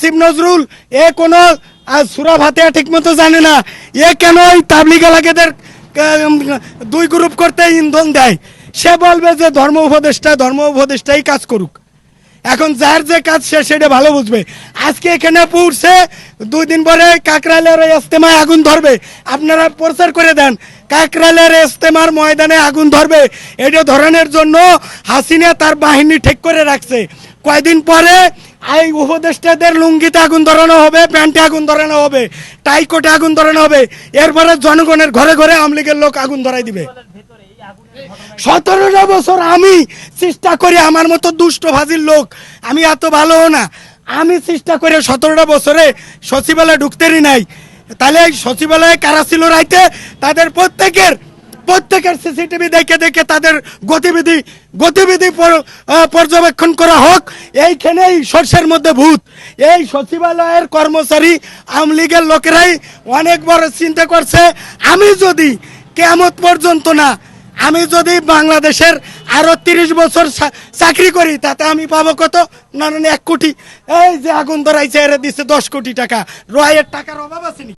আসিফ নজরুল, এ কোনো সুরা ভাতিয়া ঠিক মতো জানে না। এ কেন ওই তাবলিগ এলাকাদের দুই গ্রুপ করতে ইন্ধন দেয়? সে বলবে যে ধর্ম উপদেষ্টা, ধর্ম উপদেষ্টাই কাজ করুক। এখন যার যে কাজ সে সেটা ভালো বুঝবে। আজকে এখানে পড়ছে, দুই দিন পরে কাকরাইলের ওই ইস্তেমায় আগুন ধরবে। আপনারা প্রচার করে দেন, কাকরাইলের ইস্তেমার ময়দানে আগুন ধরবে। এটা ধরনের জন্য হাসিনা তার বাহিনী ঠিক করে রাখছে। কয়দিন পরে এই উপদেষ্টাদের লুঙ্গিতে আগুন ধরানো হবে, প্যান্টে আগুন ধরানো হবে টাইকোটে আগুন ধরানো হবে, এরপরে জনগণের ঘরে ঘরে আওয়ামী লীগের লোক আগুন ধরাই দিবে। সতেরোটা বছর আমি চেষ্টা করি আমার মতো দুষ্ট ভাজির লোক, আমি এত ভালো না। আমি চেষ্টা করে সতেরোটা বছরে সচিবালয়ে ঢুকতেরই নাই। তাহলে সচিবালয়ে কারা ছিল রাইতে? তাদের প্রত্যেকের প্রত্যেকের সিসিটিভি দেখে দেখে তাদের গতিবিধি গতিবিধি পর্যবেক্ষণ করা হোক। এইখানেই সর্ষের মধ্যে ভূত। এই সচিবালয়ের কর্মচারী আওয়ামী লীগের লোকেরাই অনেক বড় চিন্তা করছে, আমি যদি কেমত পর্যন্ত না, আমি যদি বাংলাদেশের আরও তিরিশ বছর চাকরি করি, তাতে আমি পাবো কত? না এক কোটি। এই যে আগুন ধরাইছে, এর দিচ্ছে দশ কোটি টাকা। রয়ের টাকার অভাব আছে?